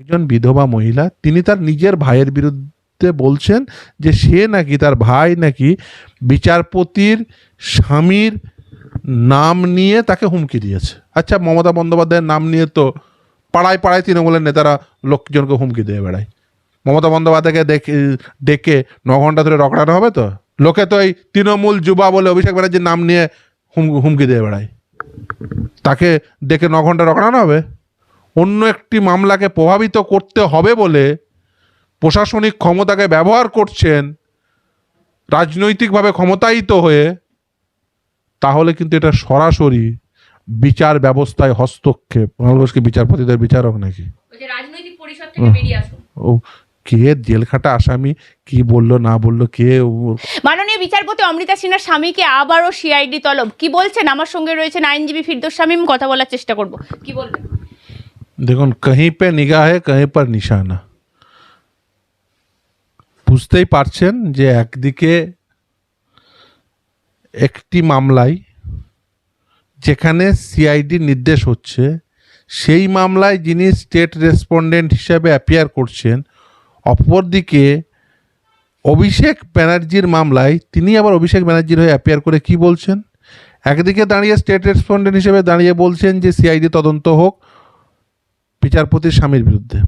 একজন বিধবা মহিলা, তিনি তার নিজের ভাইয়ের বিরুদ্ধে বলছেন যে সে নাকি তার ভাই নাকি বিচারপতির স্বামীর নাম নিয়ে তাকে হুমকি দিয়েছে। আচ্ছা মমতা বন্দ্যোপাধ্যায়ের নাম নিয়ে তো পাড়ায় পাড়ায় তৃণমূলের নেতারা লোকজনকে হুমকি দিয়ে বেড়ায়। মমতা বন্দ্যোপাধ্যায়কে দেখে, ডেকে ন ঘণ্টা ধরে রকড়ানো হবে তো? লোকে তো এই তৃণমূল যুবা বলে অভিষেক ব্যানার্জির নাম নিয়ে হুম, হুমকি দিয়ে বেড়ায়। তাকে ডেকে ন ঘণ্টা রকড়ানো হবে? অন্য একটি মামলাকে প্রভাবিত করতে হবে বলে প্রশাসনিক ক্ষমতাকে ব্যবহার করছেন রাজনৈতিকভাবে ক্ষমতায়িত হয়ে তাহলে কিন্তু এটা সরাসরি বিচার ব্যবস্থায় হস্তক্ষেপ। বাংলাদেশকে বিচারপতিদের বিচারক নাকি? বলছে রাজনৈতিক পরিষদ থেকে বেরিয়ে আসুন। ও কে জেলখাটা আসামি? কি বলল না বলল কে ও- মাননীয় বিচারপতি অমৃতা সিনহার স্বামীকে আবারও সিআইডি তলব। কি বলছেন? আমার সঙ্গে রয়েছেন আইনজীবী ফিরদোস শামীম কথা বলার চেষ্টা করব। কি বলবেন? দেখুন কहीं पे নিগাহে কहीं पर নিশানা বুঝতেই পারছেন যে একদিকে একটি মামলায় যেখানে সিআইডি নির্দেশ হচ্ছে সেই মামলায় যিনি স্টেট রেসপন্ডেন্ট হিসাবে অ্যাপিয়ার করছেন অপরদিকে অভিষেক ব্যানার্জির মামলায় তিনি আবার অভিষেক ব্যানার্জির হয়ে অ্যাপিয়ার করে কি বলছেন একদিকে দাঁড়িয়ে স্টেট রেসপন্ডেন্ট হিসেবে দাঁড়িয়ে বলছেন যে সিআইডি তদন্ত হোক বিচারপতির স্বামীর বিরুদ্ধে।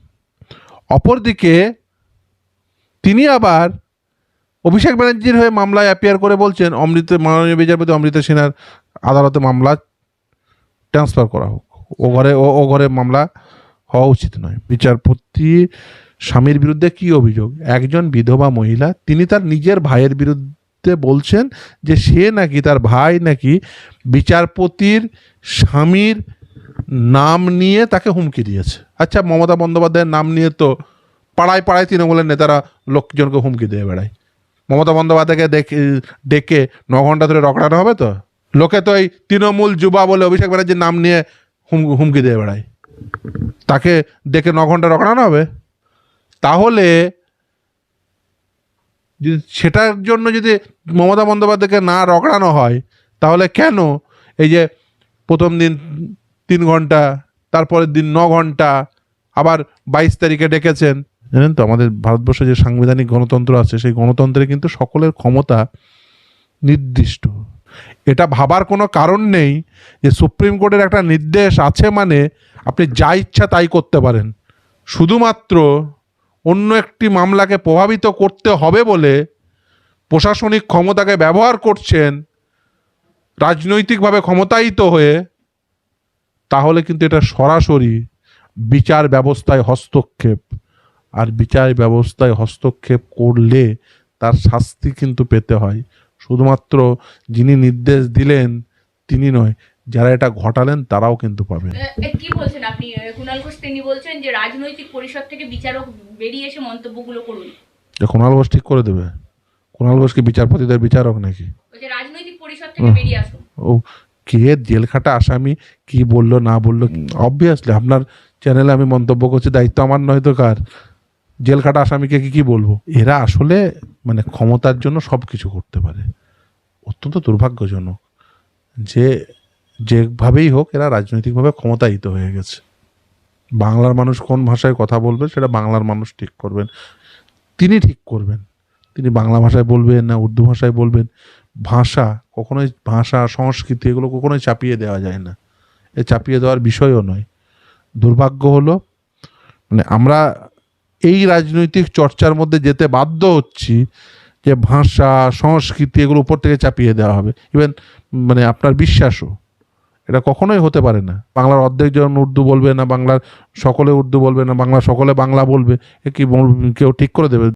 অপরদিকে তিনি আবার অভিষেক ব্যানার্জির হয়ে মামলায় অ্যাপিয়ার করে বলছেন, অমৃত, মাননীয় বিচারপতি অমৃতা সিনহার আদালতে মামলা ট্রান্সফার করা হোক। ও ঘরে ও ঘরে মামলা হওয়া উচিত নয়। বিচারপতি স্বামীর বিরুদ্ধে কি অভিযোগ? একজন বিধবা মহিলা, তিনি তার নিজের ভাইয়ের বিরুদ্ধে বলছেন যে সে নাকি, তার ভাই নাকি বিচারপতির স্বামীর নাম নিয়ে তাকে হুমকি দিয়েছে। আচ্ছা মমতা বন্দ্যোপাধ্যায়ের নাম নিয়ে তো পাড়ায় পাড়ায় তৃণমূলের নেতারা লোকজনকে হুমকি দিয়ে বেড়ায়। মমতা বন্দ্যোপাধ্যায়কে দেখে, ডেকে ন ঘণ্টা ধরে রকড়ানো হবে তো? লোকে তো এই তৃণমূল যুবা বলে অভিষেক ব্যানার্জির নাম নিয়ে হুম, হুমকি দিয়ে বেড়ায়। তাকে ডেকে ন ঘণ্টা রকড়ানো হবে? তাহলে যদি সেটার জন্য যদি মমতা বন্দ্যোপাধ্যায়কে না রকড়ানো হয়, তাহলে কেন এই যে প্রথম দিন তিন ঘণ্টা, তারপরের দিন ন ঘণ্টা, আবার বাইশ তারিখে ডেকেছেন। জানেন তো, আমাদের ভারতবর্ষে যে সাংবিধানিক গণতন্ত্র আছে, সেই গণতন্ত্রে কিন্তু সকলের ক্ষমতা নির্দিষ্ট। এটা ভাবার কোনো কারণ নেই যে সুপ্রিম কোর্টের একটা নির্দেশ আছে মানে আপনি যা ইচ্ছা তাই করতে পারেন। শুধুমাত্র অন্য একটি মামলাকে প্রভাবিত করতে হবে বলে প্রশাসনিক ক্ষমতাকে ব্যবহার করছেন, রাজনৈতিকভাবে ক্ষমতায়িত হয়ে তাহলে কিন্তু এটা সরাসরি বিচার ব্যবস্থায় হস্তক্ষেপ। আর বিচার ব্যবস্থায় হস্তক্ষেপ করলে তার শাস্তি কিন্তু পেতে হয়। শুধুমাত্র যিনি নির্দেশ দিলেন তিনি নয় যারা এটা ঘটালেন তারাও কিন্তু পাবেন। কি বলছেন আপনি? কুণাল ঘোষ তিনি বলছেন যে রাজনৈতিক পরিষদ থেকে বিচারক বেরিয়ে এসে মন্তব্যগুলো করুন। কুণাল ঘোষ ঠিক করে দেবে। কুণাল ঘোষ কি বিচারপতিদের বিচারক নাকি? রাজনৈতিক পরিষদ থেকে বেরিয়ে আসুন। ও কে জেলখাটা আসামি কি বলল না বলল? অবভিয়াসলি আপনার চ্যানেলে আমি মন্তব্য করছি দায়িত্ব আমার নয় তো কার? জেলখাটা আসামিকে কি কি বলব? এরা আসলে মানে ক্ষমতার জন্য সব কিছু করতে পারে। অত্যন্ত দুর্ভাগ্যজনক যে যেভাবেই হোক এরা রাজনৈতিকভাবে ক্ষমতায়িত হয়ে গেছে। বাংলার মানুষ কোন ভাষায় কথা বলবে সেটা বাংলার মানুষ ঠিক করবেন। তিনি ঠিক করবেন। তিনি বাংলা ভাষায় বলবেন না উর্দু ভাষায় বলবেন। ভাষা, কখনোই ভাষা, সংস্কৃতি এগুলো কখনোই চাপিয়ে দেওয়া যায় না। এ চাপিয়ে দেওয়ার বিষয়ও নয়। দুর্ভাগ্য হলো মানে আমরা এই রাজনৈতিক চর্চার মধ্যে যেতে বাধ্য হচ্ছি যে ভাষা, সংস্কৃতি এগুলো উপর থেকে চাপিয়ে দেওয়া হবে। ইভেন মানে আপনার বিশ্বাসও। এটা কখনোই হতে পারে না। বাংলার অর্ধেক জন উর্দু বলবে না, বাংলার সকলে উর্দু বলবে না বাংলা সকলে বাংলা বলবে কি কেউ ঠিক করে দেবে?